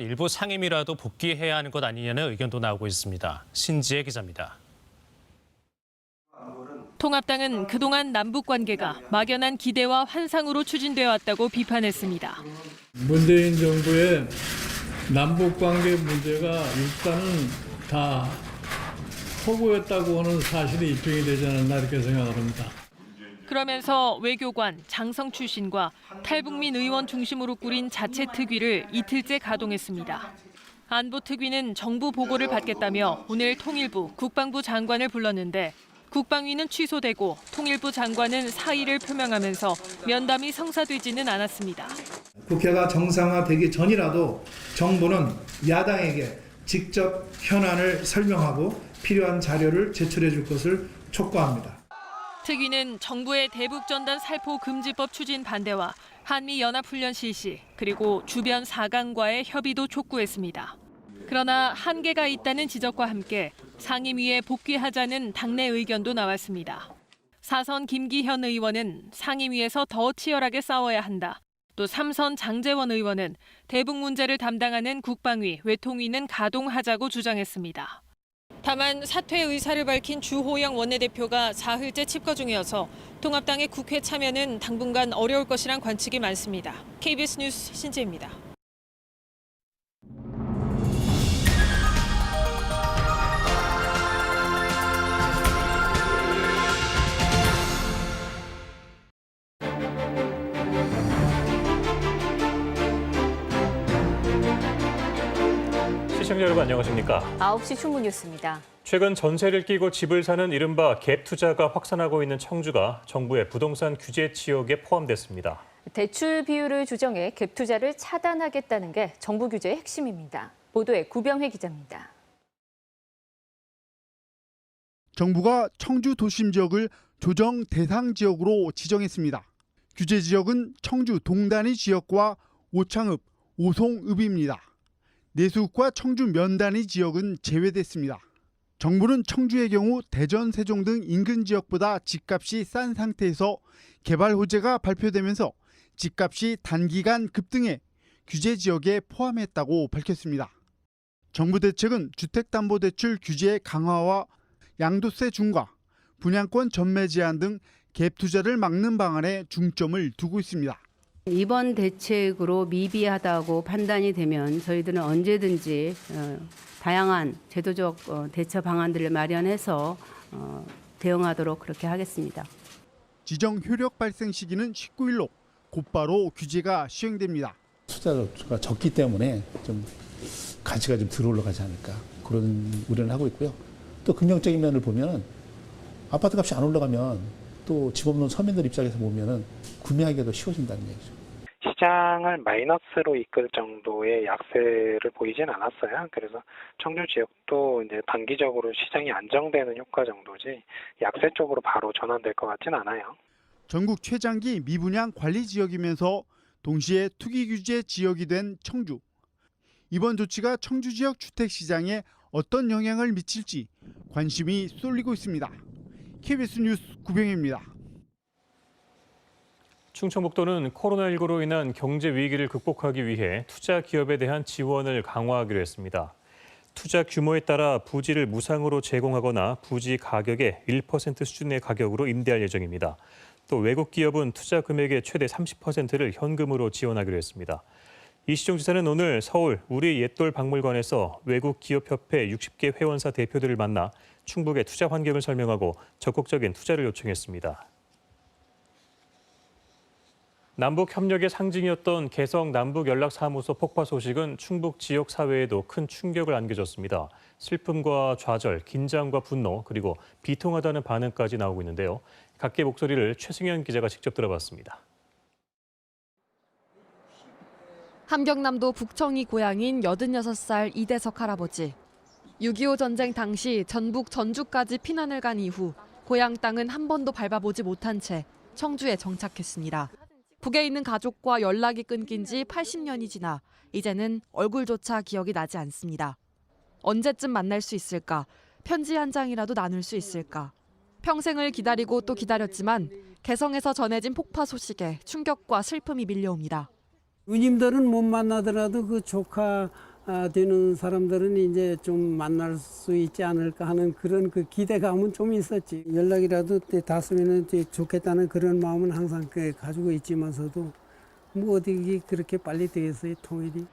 일부 상임이라도 복귀해야 하는 것 아니냐는 의견도 나오고 있습니다. 신지혜 기자입니다. 통합당은 그동안 남북 관계가 막연한 기대와 환상으로 추진되어 왔다고 비판했습니다. 문재인 정부의 남북 관계 문제가 일단은 다 허구였다고 하는 사실이 입증이 되지 않았나 이렇게 생각합니다. 그러면서 외교관, 장성 출신과 탈북민 의원 중심으로 꾸린 자체 특위를 이틀째 가동했습니다. 안보 특위는 정부 보고를 받겠다며 오늘 통일부, 국방부 장관을 불렀는데 국방위는 취소되고 통일부 장관은 사의를 표명하면서 면담이 성사되지는 않았습니다. 국회가 정상화되기 전이라도 정부는 야당에게 직접 현안을 설명하고 필요한 자료를 제출해 줄 것을 촉구합니다. 특위는 정부의 대북 전단 살포 금지법 추진 반대와 한미 연합 훈련 실시 그리고 주변 사강과의 협의도 촉구했습니다. 그러나 한계가 있다는 지적과 함께 상임위에 복귀하자는 당내 의견도 나왔습니다. 사선 김기현 의원은 상임위에서 더 치열하게 싸워야 한다. 또 삼선 장재원 의원은 대북 문제를 담당하는 국방위, 외통위는 가동하자고 주장했습니다. 다만 사퇴 의사를 밝힌 주호영 원내대표가 사흘째 칩거 중이어서 통합당의 국회 참여는 당분간 어려울 것이란 관측이 많습니다. KBS 뉴스 신재입니다. 시청자 여러분 안녕하십니까? 9시 충분 뉴스입니다. 최근 전세를 끼고 집을 사는 이른바 갭 투자가 확산하고 있는 청주가 정부의 부동산 규제 지역에 포함됐습니다. 대출 비율을 조정해 갭 투자를 차단하겠다는 게 정부 규제의 핵심입니다. 보도에 구병회 기자입니다. 정부가 청주 도심 지역을 조정 대상 지역으로 지정했습니다. 규제 지역은 청주 동단위 지역과 오창읍, 오송읍입니다. 내수읍과 청주 면단위 지역은 제외됐습니다. 정부는 청주의 경우 대전, 세종 등 인근 지역보다 집값이 싼 상태에서 개발 호재가 발표되면서 집값이 단기간 급등해 규제 지역에 포함했다고 밝혔습니다. 정부 대책은 주택담보대출 규제 강화와 양도세 중과 분양권 전매 제한 등 갭 투자를 막는 방안에 중점을 두고 있습니다. 이번 대책으로 미비하다고 판단이 되면 저희들은 언제든지 어, 다양한 제도적 어, 대처 방안들을 마련해서 어, 대응하도록 그렇게 하겠습니다. 지정 효력 발생 시기는 19일로 곧바로 규제가 시행됩니다. 투자가 적기 때문에 좀 가치가 좀덜 올라가지 않을까 그런 우려를 하고 있고요. 또 긍정적인 면을 보면 아파트 값이 안 올라가면 또 집 없는 서민들 입장에서 보면은 구매하기가 더 쉬워진다는 얘기죠. 시장을 마이너스로 이끌 정도의 약세를 보이진 않았어요. 그래서 청주 지역도 이제 단기적으로 시장이 안정되는 효과 정도지 약세 쪽으로 바로 전환될 것 같진 않아요. 전국 최장기 미분양 관리 지역이면서 동시에 투기 규제 지역이 된 청주. 이번 조치가 청주 지역 주택 시장에 어떤 영향을 미칠지 관심이 쏠리고 있습니다. KBS 뉴스 구병입니다. 충청북도는 코로나19로 인한 경제 위기를 극복하기 위해 투자 기업에 대한 지원을 강화하기로 했습니다. 투자 규모에 따라 부지를 무상으로 제공하거나 부지 가격의 1% 수준의 가격으로 임대할 예정입니다. 또 외국 기업은 투자 금액의 최대 30%를 현금으로 지원하기로 했습니다. 이시종 지사는 오늘 서울 우리 옛돌 박물관에서 외국 기업협회 60개 회원사 대표들을 만나 충북의 투자 환경을 설명하고 적극적인 투자를 요청했습니다. 남북 협력의 상징이었던 개성 남북 연락 사무소 폭파 소식은 충북 지역 사회에도 큰 충격을 안겨줬습니다. 슬픔과 좌절, 긴장과 분노, 그리고 비통하다는 반응까지 나오고 있는데요. 각계 목소리를 최승현 기자가 직접 들어봤습니다. 함경남도 북청이 고향인 86살 이대석 할아버지. 6.25 전쟁 당시 전북 전주까지 피난을 간 이후 고향 땅은 한 번도 밟아보지 못한 채 청주에 정착했습니다. 북에 있는 가족과 연락이 끊긴 지 80년이 지나 이제는 얼굴조차 기억이 나지 않습니다. 언제쯤 만날 수 있을까? 편지 한 장이라도 나눌 수 있을까? 평생을 기다리고 또 기다렸지만 개성에서 전해진 폭파 소식에 충격과 슬픔이 밀려옵니다. 누님들은 못 만나더라도 그 조카 아, 되는 사람들은 이제 좀 만날 수 있지 않을까 하는 그런 그 기대감은 좀 있었지. 연락이라도 때 닿으면 좋겠다는 그런 마음은 항상 그 가지고 있지만서도 뭐 어디 그렇게 빨리 되겠어요, 통일이.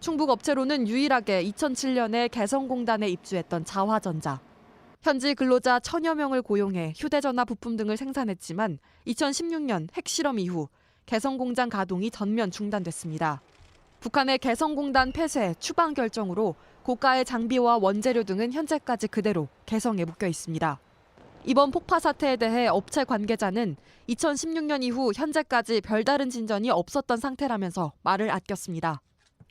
충북 업체로는 유일하게 2007년에 개성공단에 입주했던 자화전자. 현지 근로자 천여 명을 고용해 휴대전화 부품 등을 생산했지만 2016년 핵실험 이후 개성공장 가동이 전면 중단됐습니다. 북한의 개성공단 폐쇄, 추방 결정으로 고가의 장비와 원재료 등은 현재까지 그대로 개성에 묶여 있습니다. 이번 폭파 사태에 대해 업체 관계자는 2016년 이후 현재까지 별다른 진전이 없었던 상태라면서 말을 아꼈습니다.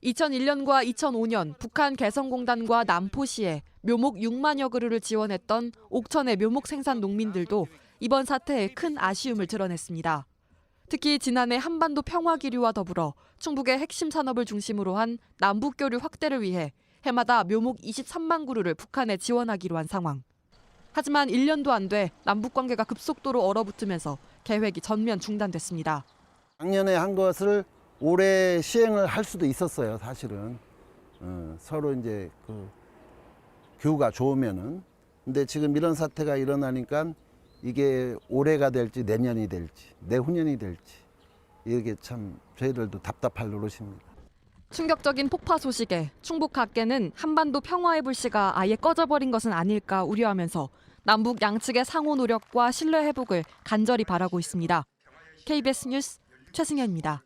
2001년과 2005년 북한 개성공단과 남포시에 묘목 6만여 그루를 지원했던 옥천의 묘목 생산 농민들도 이번 사태에 큰 아쉬움을 드러냈습니다. 특히 지난해 한반도 평화 기류와 더불어 충북의 핵심 산업을 중심으로 한 남북 교류 확대를 위해 해마다 묘목 23만 그루를 북한에 지원하기로 한 상황. 하지만 1년도 안 돼 남북 관계가 급속도로 얼어붙으면서 계획이 전면 중단됐습니다. 작년에 한 것을 올해 시행을 할 수도 있었어요, 사실은. 어, 서로 이제 그 교우가 좋으면은. 근데 지금 이런 사태가 일어나니까 이게 올해가 될지 내년이 될지 내후년이 될지 이게 참 저희들도 답답할 노릇입니다. 충격적인 폭파 소식에 충북 각계는 한반도 평화의 불씨가 아예 꺼져버린 것은 아닐까 우려하면서 남북 양측의 상호 노력과 신뢰 회복을 간절히 바라고 있습니다. KBS 뉴스 최승현입니다.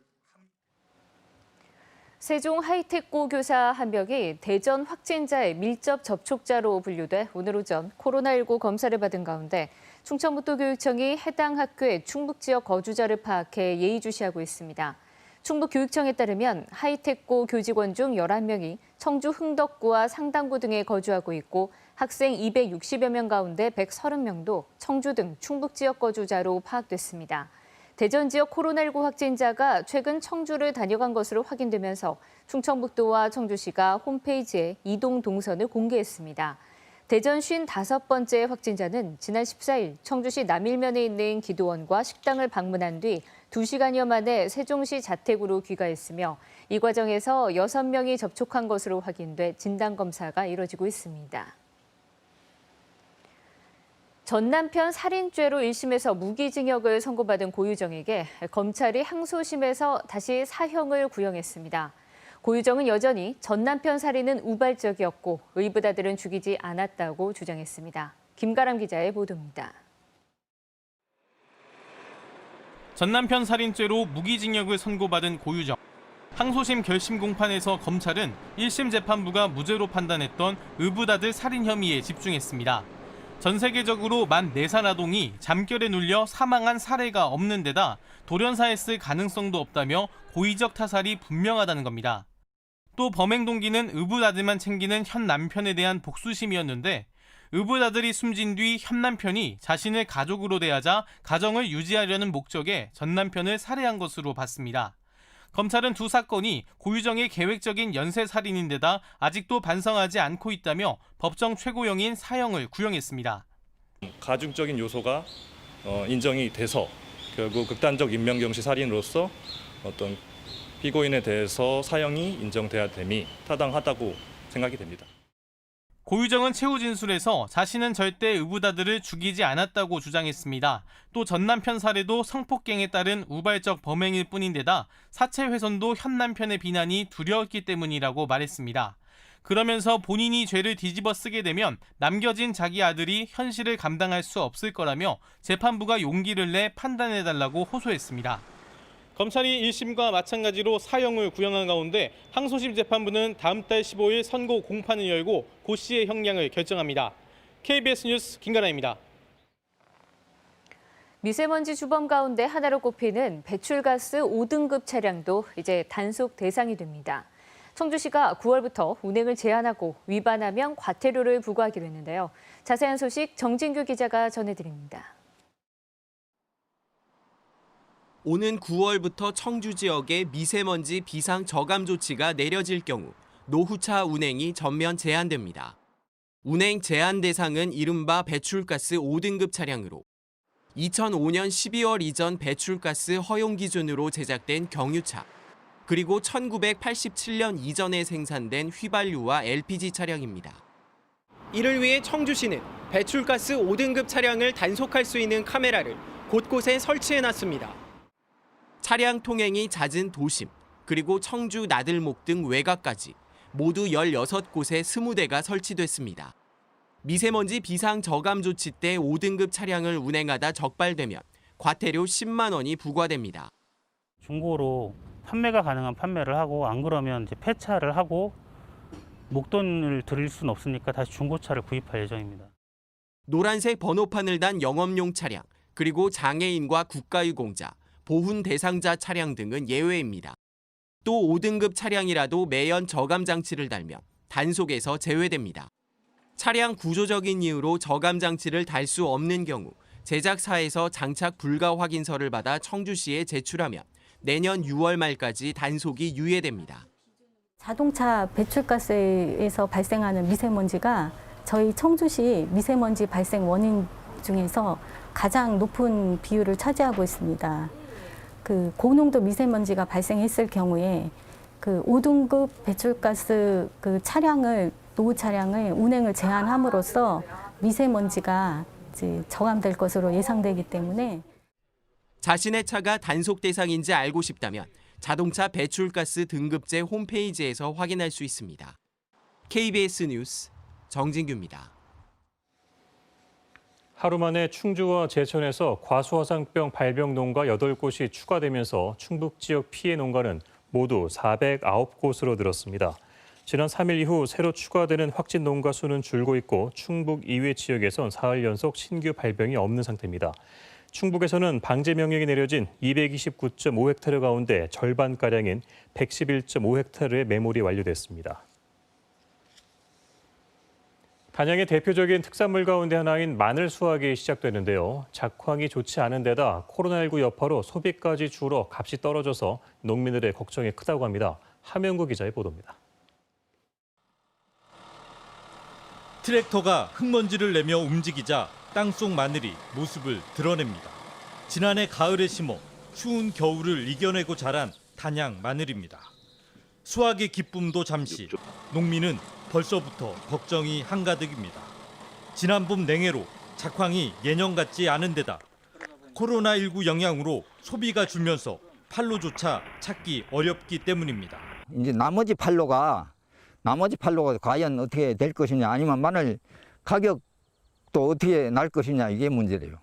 세종 하이테크 교사 한 명이 대전 확진자의 밀접 접촉자로 분류돼 오늘 오전 코로나19 검사를 받은 가운데 충청북도 교육청이 해당 학교의 충북 지역 거주자를 파악해 예의주시하고 있습니다. 충북교육청에 따르면 하이테크 교직원 중 11명이 청주 흥덕구와 상당구 등에 거주하고 있고 학생 260여 명 가운데 130명도 청주 등 충북 지역 거주자로 파악됐습니다. 대전 지역 코로나19 확진자가 최근 청주를 다녀간 것으로 확인되면서 충청북도와 청주시가 홈페이지에 이동 동선을 공개했습니다. 대전 55번째 확진자는 지난 14일 청주시 남일면에 있는 기도원과 식당을 방문한 뒤 2시간여 만에 세종시 자택으로 귀가했으며 이 과정에서 6명이 접촉한 것으로 확인돼 진단검사가 이뤄지고 있습니다. 전 남편 살인죄로 1심에서 무기징역을 선고받은 고유정에게 검찰이 항소심에서 다시 사형을 구형했습니다. 고유정은 여전히 전 남편 살인은 우발적이었고 의붓아들은 죽이지 않았다고 주장했습니다. 김가람 기자의 보도입니다. 전 남편 살인죄로 무기징역을 선고받은 고유정. 항소심 결심 공판에서 검찰은 1심 재판부가 무죄로 판단했던 의붓아들 살인 혐의에 집중했습니다. 전 세계적으로 만 4살 아동이 잠결에 눌려 사망한 사례가 없는 데다 돌연사했을 가능성도 없다며 고의적 타살이 분명하다는 겁니다. 또 범행 동기는 의붓아들만 챙기는 현 남편에 대한 복수심이었는데 의붓아들이 숨진 뒤 현 남편이 자신을 가족으로 대하자 가정을 유지하려는 목적에 전 남편을 살해한 것으로 봤습니다. 검찰은 두 사건이 고유정의 계획적인 연쇄 살인인데다 아직도 반성하지 않고 있다며 법정 최고형인 사형을 구형했습니다. 가중적인 요소가 어, 인정이 돼서 결국 극단적 인명경시 살인으로서 어떤 피고인에 대해서 사형이 인정돼야 됨이 타당하다고 생각이 됩니다. 고유정은 최후 진술에서 자신은 절대 의붓아들을 죽이지 않았다고 주장했습니다. 또 전 남편 살해도 성폭행에 따른 우발적 범행일 뿐인데다 사체 훼손도 현 남편의 비난이 두려웠기 때문이라고 말했습니다. 그러면서 본인이 죄를 뒤집어 쓰게 되면 남겨진 자기 아들이 현실을 감당할 수 없을 거라며 재판부가 용기를 내 판단해달라고 호소했습니다. 검찰이 1심과 마찬가지로 사형을 구형한 가운데 항소심 재판부는 다음 달 15일 선고 공판을 열고 고 씨의 형량을 결정합니다. KBS 뉴스 김가라입니다. 미세먼지 주범 가운데 하나로 꼽히는 배출가스 5등급 차량도 이제 단속 대상이 됩니다. 청주시가 9월부터 운행을 제한하고 위반하면 과태료를 부과하기로 했는데요. 자세한 소식 정진규 기자가 전해드립니다. 오는 9월부터 청주 지역에 미세먼지 비상 저감 조치가 내려질 경우 노후차 운행이 전면 제한됩니다. 운행 제한 대상은 이른바 배출가스 5등급 차량으로 2005년 12월 이전 배출가스 허용 기준으로 제작된 경유차, 그리고 1987년 이전에 생산된 휘발유와 LPG 차량입니다. 이를 위해 청주시는 배출가스 5등급 차량을 단속할 수 있는 카메라를 곳곳에 설치해 놨습니다. 차량 통행이 잦은 도심, 그리고 청주 나들목 등 외곽까지 모두 16곳에 20대가 설치됐습니다. 미세먼지 비상 저감 조치 때 5등급 차량을 운행하다 적발되면 과태료 10만 원이 부과됩니다. 중고로 판매가 가능한 판매를 하고 안 그러면 이제 폐차를 하고 목돈을 드릴 수는 없으니까 다시 중고차를 구입할 예정입니다. 노란색 번호판을 단 영업용 차량, 그리고 장애인과 국가유공자, 보훈 대상자 차량 등은 예외입니다. 또 5등급 차량이라도 매연 저감 장치를 달면 단속에서 제외됩니다. 차량 구조적인 이유로 저감 장치를 달 수 없는 경우 제작사에서 장착 불가 확인서를 받아 청주시에 제출하면 내년 6월 말까지 단속이 유예됩니다. 자동차 배출가스에서 발생하는 미세먼지가 저희 청주시 미세먼지 발생 원인 중에서 가장 높은 비율을 차지하고 있습니다. 그 고농도 미세먼지가 발생했을 경우에 그 5등급 배출가스 그 차량을 노후 차량을 운행을 제한함으로써 미세먼지가 이제 저감될 것으로 예상되기 때문에 자신의 차가 단속 대상인지 알고 싶다면 자동차 배출가스 등급제 홈페이지에서 확인할 수 있습니다. KBS 뉴스 정진규입니다. 하루 만에 충주와 제천에서 과수화상병 발병 농가 8곳이 추가되면서 충북 지역 피해 농가는 모두 409곳으로 늘었습니다. 지난 3일 이후 새로 추가되는 확진 농가 수는 줄고 있고 충북 이외 지역에선 사흘 연속 신규 발병이 없는 상태입니다. 충북에서는 방제 명령이 내려진 229.5헥타르 가운데 절반가량인 111.5헥타르의 매몰이 완료됐습니다. 단양의 대표적인 특산물 가운데 하나인 마늘 수확이 시작되는데요. 작황이 좋지 않은 데다 코로나19 여파로 소비까지 줄어 값이 떨어져서 농민들의 걱정이 크다고 합니다. 하명구 기자의 보도입니다. 트랙터가 흙먼지를 내며 움직이자 땅속 마늘이 모습을 드러냅니다. 지난해 가을에 심어 추운 겨울을 이겨내고 자란 단양 마늘입니다. 수확의 기쁨도 잠시, 농민은 벌써부터 걱정이 한가득입니다. 지난 봄 냉해로 작황이 예년 같지 않은 데다 코로나19 영향으로 소비가 줄면서 팔로조차 찾기 어렵기 때문입니다. 이제 나머지 팔로가 나머지 팔로가 과연 어떻게 될 것이냐 아니면 마늘 가격도 어떻게 날 것이냐 이게 문제래요.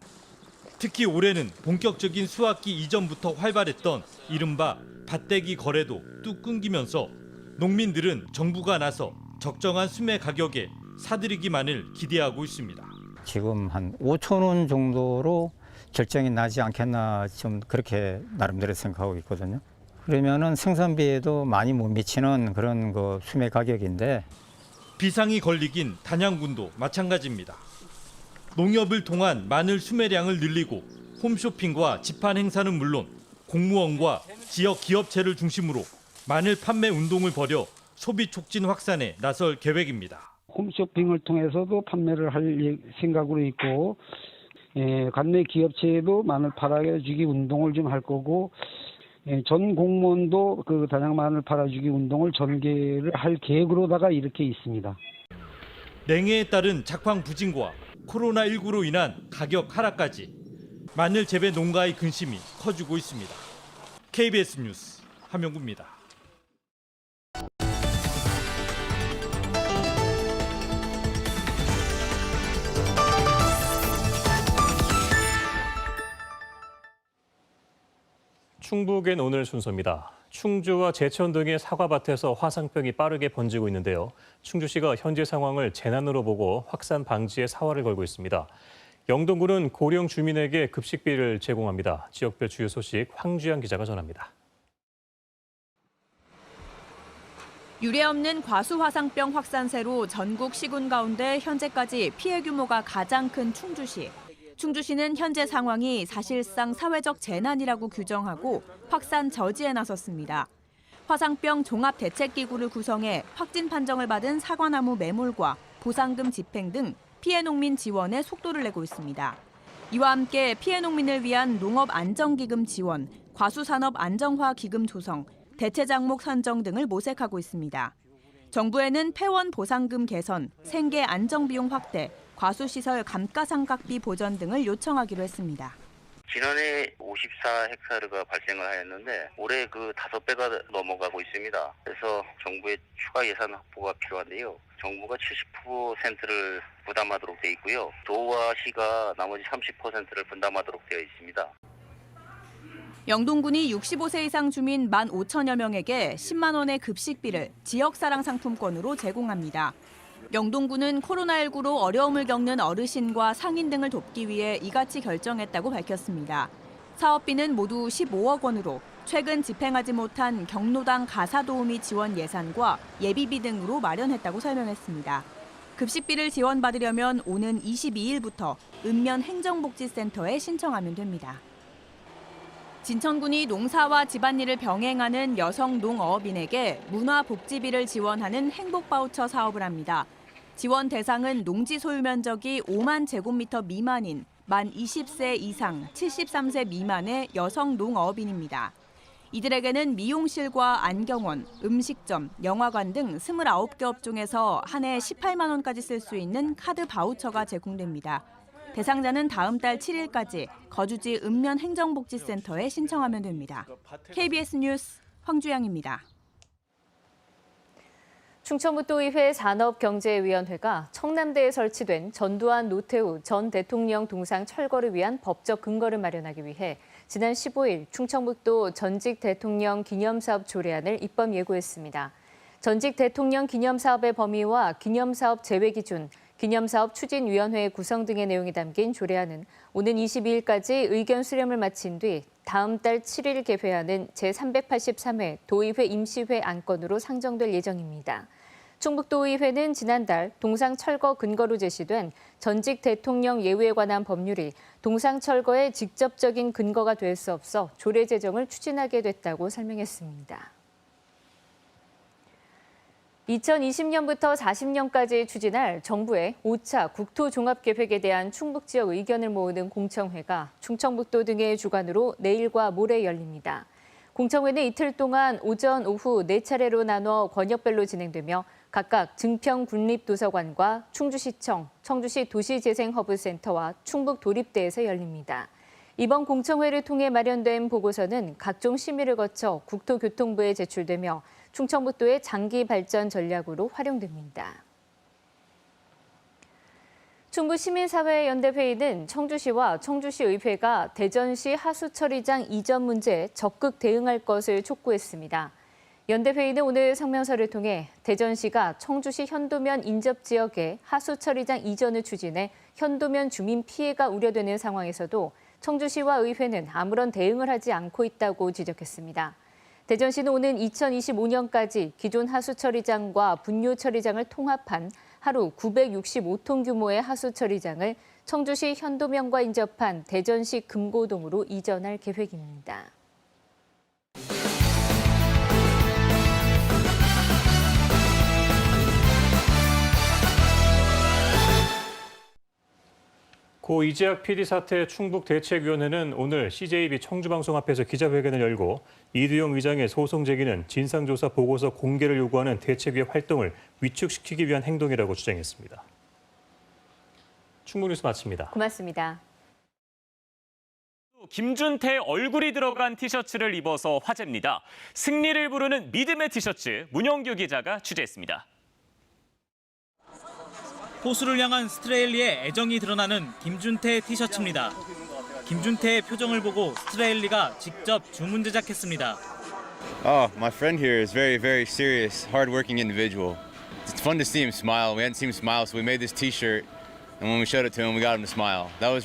특히 올해는 본격적인 수확기 이전부터 활발했던 이른바 밭대기 거래도 뚝 끊기면서 농민들은 정부가 나서 적정한 수매 가격에 사들이기만을 기대하고 있습니다. 지금 한 5천 원 정도로 결정이 나지 않겠나 좀 그렇게 나름대로 생각하고 있거든요. 그러면은 생산비에도 많이 못 미치는 그런 그 수매 가격인데 비상이 걸리긴 단양군도 마찬가지입니다. 농협을 통한 마늘 수매량을 늘리고 홈쇼핑과 집판 행사는 물론 공무원과 지역 기업체를 중심으로 마늘 판매 운동을 벌여 소비 촉진 확산에 나설 계획입니다. 홈쇼핑을 통해서도 판매를 할 예- 생각으로 있고 예, 관내 기업체에도 마늘 팔아주기 운동을 좀 할 거고 예, 전 공무원도 그 단양 마늘 팔아주기 운동을 전개를 할 계획으로다가 이렇게 있습니다. 냉해에 따른 작황 부진과 코로나19로 인한 가격 하락까지 마늘 재배 농가의 근심이 커지고 있습니다. KBS 뉴스 함영구입니다. 충북엔 오늘 순서입니다. 충주와 제천 등의 사과밭에서 화상병이 빠르게 번지고 있는데요. 충주시가 현재 상황을 재난으로 보고 확산 방지에 사활을 걸고 있습니다. 영동군은 고령 주민에게 급식비를 제공합니다. 지역별 주요 소식 황주영 기자가 전합니다. 유례 없는 과수 화상병 확산세로 전국 시군 가운데 현재까지 피해 규모가 가장 큰 충주시. 충주시는 현재 상황이 사실상 사회적 재난이라고 규정하고 확산 저지에 나섰습니다. 화상병 종합대책기구를 구성해 확진 판정을 받은 사과나무 매몰과 보상금 집행 등 피해 농민 지원에 속도를 내고 있습니다. 이와 함께 피해 농민을 위한 농업 안정기금 지원, 과수산업 안정화 기금 조성, 대체 장목 선정 등을 모색하고 있습니다. 정부에는 폐원 보상금 개선, 생계 안정 비용 확대, 과수시설 감가상각비 보전 등을 요청하기로 했습니다. 지난해 54헥타르가 발생을 하였는데 올해 그 다섯 배가 넘어가고 있습니다. 그래서 정부의 추가 예산 확보가 필요한데요. 정부가 70%를 부담하도록 돼 있고요. 도와 시가 나머지 30%를 분담하도록 되어 있습니다. 영동군이 65세 이상 주민 1만 5천여 명에게 10만 원의 급식비를 지역사랑 상품권으로 제공합니다. 영동군은 코로나19로 어려움을 겪는 어르신과 상인 등을 돕기 위해 이같이 결정했다고 밝혔습니다. 사업비는 모두 15억 원으로 최근 집행하지 못한 경로당 가사도우미 지원 예산과 예비비 등으로 마련했다고 설명했습니다. 급식비를 지원받으려면 오는 22일부터 읍면 행정복지센터에 신청하면 됩니다. 진천군이 농사와 집안일을 병행하는 여성 농어업인에게 문화복지비를 지원하는 행복바우처 사업을 합니다. 지원 대상은 농지 소유 면적이 5만 제곱미터 미만인 만 20세 이상 73세 미만의 여성 농어업인입니다. 이들에게는 미용실과 안경원, 음식점, 영화관 등 29개 업종에서 한 해 18만 원까지 쓸 수 있는 카드 바우처가 제공됩니다. 대상자는 다음 달 7일까지 거주지 읍면 행정복지센터에 신청하면 됩니다. KBS 뉴스 황주영입니다. 충청북도의회 산업경제위원회가 청남대에 설치된 전두환 노태우 전 대통령 동상 철거를 위한 법적 근거를 마련하기 위해 지난 15일 충청북도 전직 대통령 기념사업 조례안을 입법 예고했습니다. 전직 대통령 기념사업의 범위와 기념사업 제외 기준, 기념사업 추진위원회 구성 등의 내용이 담긴 조례안은 오는 22일까지 의견 수렴을 마친 뒤 다음 달 7일 개회하는 제383회 도의회 임시회 안건으로 상정될 예정입니다. 충북도의회는 지난달 동상 철거 근거로 제시된 전직 대통령 예우에 관한 법률이 동상 철거의 직접적인 근거가 될 수 없어 조례 제정을 추진하게 됐다고 설명했습니다. 2020년부터 40년까지 추진할 정부의 5차 국토종합계획에 대한 충북 지역 의견을 모으는 공청회가 충청북도 등의 주관으로 내일과 모레 열립니다. 공청회는 이틀 동안 오전, 오후 네 차례로 나눠 권역별로 진행되며 각각 증평군립도서관과 충주시청, 청주시 도시재생허브센터와 충북도립대에서 열립니다. 이번 공청회를 통해 마련된 보고서는 각종 심의를 거쳐 국토교통부에 제출되며 충청북도의 장기 발전 전략으로 활용됩니다. 충북시민사회연대회의는 청주시와 청주시 의회가 대전시 하수처리장 이전 문제에 적극 대응할 것을 촉구했습니다. 연대회의는 오늘 성명서를 통해 대전시가 청주시 현도면 인접 지역에 하수처리장 이전을 추진해 현도면 주민 피해가 우려되는 상황에서도 청주시와 의회는 아무런 대응을 하지 않고 있다고 지적했습니다. 대전시는 오는 2025년까지 기존 하수 처리장과 분뇨 처리장을 통합한 하루 965톤 규모의 하수 처리장을 청주시 현도면과 인접한 대전시 금고동으로 이전할 계획입니다. 고 이재학 PD 사태 충북 대책위원회는 오늘 CJB 청주방송 앞에서 기자회견을 열고 이두영 의장의 소송 제기는 진상조사 보고서 공개를 요구하는 대책위의 활동을 위축시키기 위한 행동이라고 주장했습니다. 충북 뉴스 마칩니다. 고맙습니다. 김준태 얼굴이 들어간 티셔츠를 입어서 화제입니다. 승리를 부르는 믿음의 티셔츠 문영규 기자가 취재했습니다. 포수를 향한 스트레일리의 애정이 드러나는 김준태 티셔츠입니다. 김준태의 표정을 보고 스트레일리가 직접 주문 제작했습니다. Oh, my friend here is very, very serious, hardworking individual. It's fun to see him smile. We hadn't seen him smile, so we made this T-shirt, and when we showed it to him, we got him to smile. That was